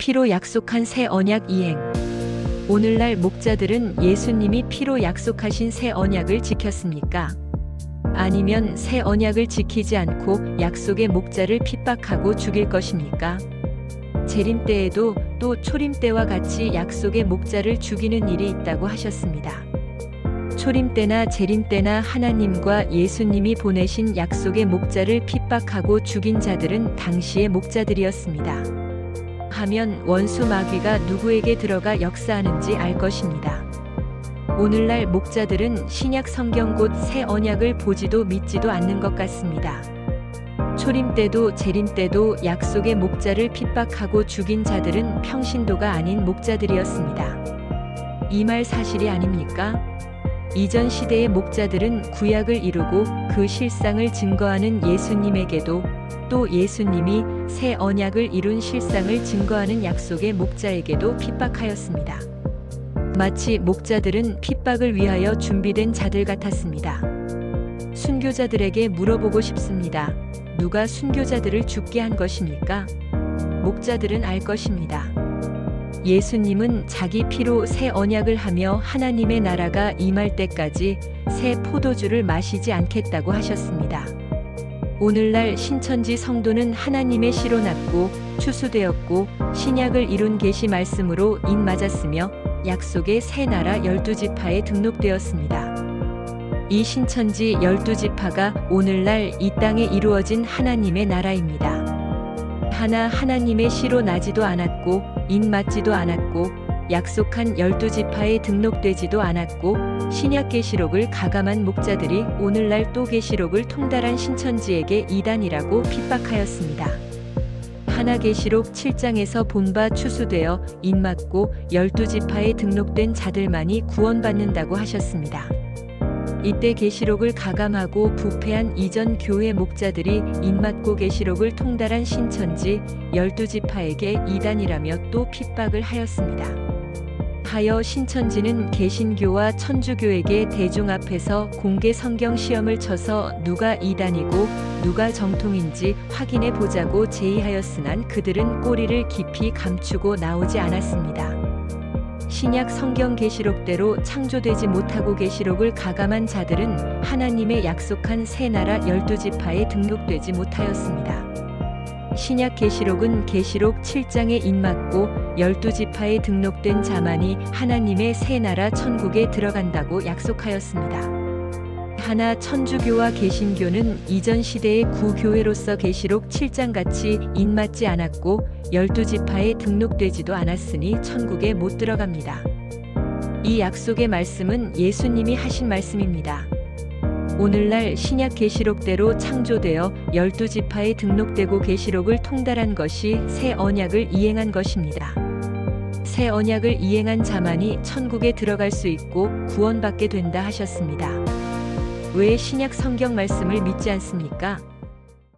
피로 약속한 새 언약 이행. 오늘날 목자들은 예수님이 피로 약속하신 새 언약을 지켰습니까? 아니면 새 언약을 지키지 않고 약속의 목자를 핍박하고 죽일 것입니까? 재림 때에도 또 초림 때와 같이 약속의 목자를 죽이는 일이 있다고 하셨습니다. 초림 때나 재림 때나 하나님과 예수님이 보내신 약속의 목자를 핍박하고 죽인 자들은 당시의 목자들이었습니다. 하면 원수 마귀가 누구에게 들어가 역사하는지 알 것입니다. 오늘날 목자들은 신약 성경 곧 새 언약을 보지도 믿지도 않는 것 같습니다. 초림 때도 재림 때도 약속의 목자를 핍박하고 죽인 자들은 평신도가 아닌 목자들이었습니다. 이 말 사실이 아닙니까? 이전 시대의 목자들은 구약을 이루고 그 실상을 증거하는 예수님에게도 또 예수님이 새 언약을 이룬 실상을 증거하는 약속의 목자에게도 핍박하였습니다. 마치 목자들은 핍박을 위하여 준비된 자들 같았습니다. 순교자들에게 물어보고 싶습니다. 누가 순교자들을 죽게 한 것입니까? 목자들은 알 것입니다. 예수님은 자기 피로 새 언약을 하며 하나님의 나라가 임할 때까지 새 포도주를 마시지 않겠다고 하셨습니다. 오늘날 신천지 성도는 하나님의 씨로 났고 추수되었고 신약을 이룬 계시 말씀으로 인 맞았으며 약속의 새 나라 열두 지파에 등록되었습니다. 이 신천지 열두 지파가 오늘날 이 땅에 이루어진 하나님의 나라입니다. 하나 하나님의 씨로 나지도 않았고 인 맞지도 않았고 약속한 열두 지파에 등록되지도 않았고 신약 계시록을 가감한 목자들이 오늘날 또 계시록을 통달한 신천지에게 이단이라고 핍박하였습니다. 하나 계시록 7장에서 본바 추수되어 인 맞고 열두 지파에 등록된 자들만이 구원받는다고 하셨습니다. 이때 계시록을 가감하고 부패한 이전 교회 목자들이 인맞고 계시록을 통달한 신천지 열두 지파에게 이단이라며 또 핍박을 하였습니다. 하여 신천지는 개신교와 천주교에게 대중 앞에서 공개 성경 시험을 쳐서 누가 이단이고 누가 정통인지 확인해 보자고 제의하였으나 그들은 꼬리를 깊이 감추고 나오지 않았습니다. 신약 성경 계시록대로 창조되지 못하고 계시록을 가감한 자들은 하나님의 약속한 새 나라 열두 지파에 등록되지 못하였습니다. 신약 계시록은 계시록 7장에 인맞고 열두 지파에 등록된 자만이 하나님의 새 나라 천국에 들어간다고 약속하였습니다. 하나 천주교와 개신교는 이전 시대의 구교회로서 계시록 7장 같이 인맞지 않았고 열두 지파에 등록되지도 않았으니 천국에 못 들어갑니다. 이 약속의 말씀은 예수님이 하신 말씀입니다. 오늘날 신약 계시록대로 창조되어 열두 지파에 등록되고 계시록을 통달한 것이 새 언약을 이행한 것입니다. 새 언약을 이행한 자만이 천국에 들어갈 수 있고 구원받게 된다 하셨습니다. 왜 신약 성경 말씀을 믿지 않습니까?